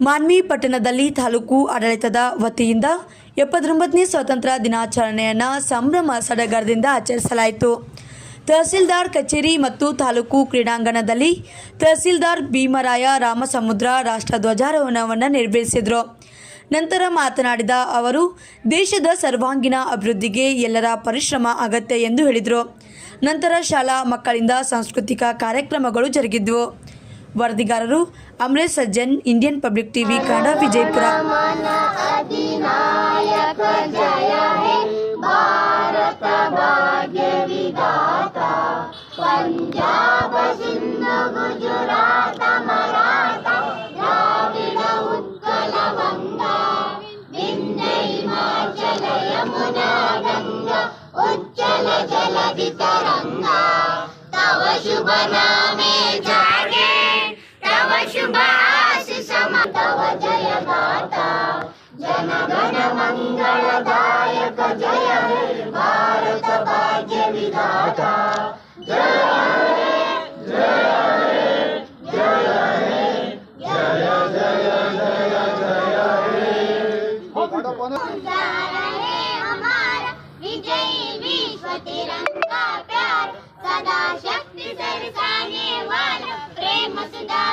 ಮಾನ್ವಿ ಪಟ್ಟಣದಲ್ಲಿ ತಾಲೂಕು ಆಡಳಿತದ ವತಿಯಿಂದ ಎಪ್ಪತ್ತೊಂಬತ್ತನೇ ಸ್ವಾತಂತ್ರ್ಯ ದಿನಾಚರಣೆಯನ್ನು ಸಂಭ್ರಮ ಸಡಗರದಿಂದ ಆಚರಿಸಲಾಯಿತು. ತಹಸೀಲ್ದಾರ್ ಕಚೇರಿ ಮತ್ತು ತಾಲೂಕು ಕ್ರೀಡಾಂಗಣದಲ್ಲಿ ತಹಸೀಲ್ದಾರ್ ಭೀಮರಾಯ ರಾಮಸಮುದ್ರ ರಾಷ್ಟ್ರಧ್ವಜಾರೋಹಣವನ್ನು ನೆರವೇರಿಸಿದರು. ನಂತರ ಮಾತನಾಡಿದ ಅವರು, ದೇಶದ ಸರ್ವಾಂಗೀಣ ಅಭಿವೃದ್ಧಿಗೆ ಎಲ್ಲರ ಪರಿಶ್ರಮ ಅಗತ್ಯ ಎಂದು ಹೇಳಿದರು. ನಂತರ ಶಾಲಾ ಮಕ್ಕಳಿಂದ ಸಾಂಸ್ಕೃತಿಕ ಕಾರ್ಯಕ್ರಮಗಳು ಜರುಗಿದ್ವು. ವರದಿಗಾರರು Amaresh Sajjan Indian public TV Kannada Vijayapura Punjab Sindhu Gujarat Maratha Dravida Utkala Vanga ಭಿನ್ನ ಹಿಮಾಚಲ ಯಮುನಾ ಗಂಗ ಉಜ್ಜಲ ಜಲಧಿ ತರಂಗ ತವ ಶುಭ ನಾಮೇ ಜಯ जय हे भारत भाग्य विधाता जय प्यार सदा शक्ति सरसाने वाला प्रेम सुधा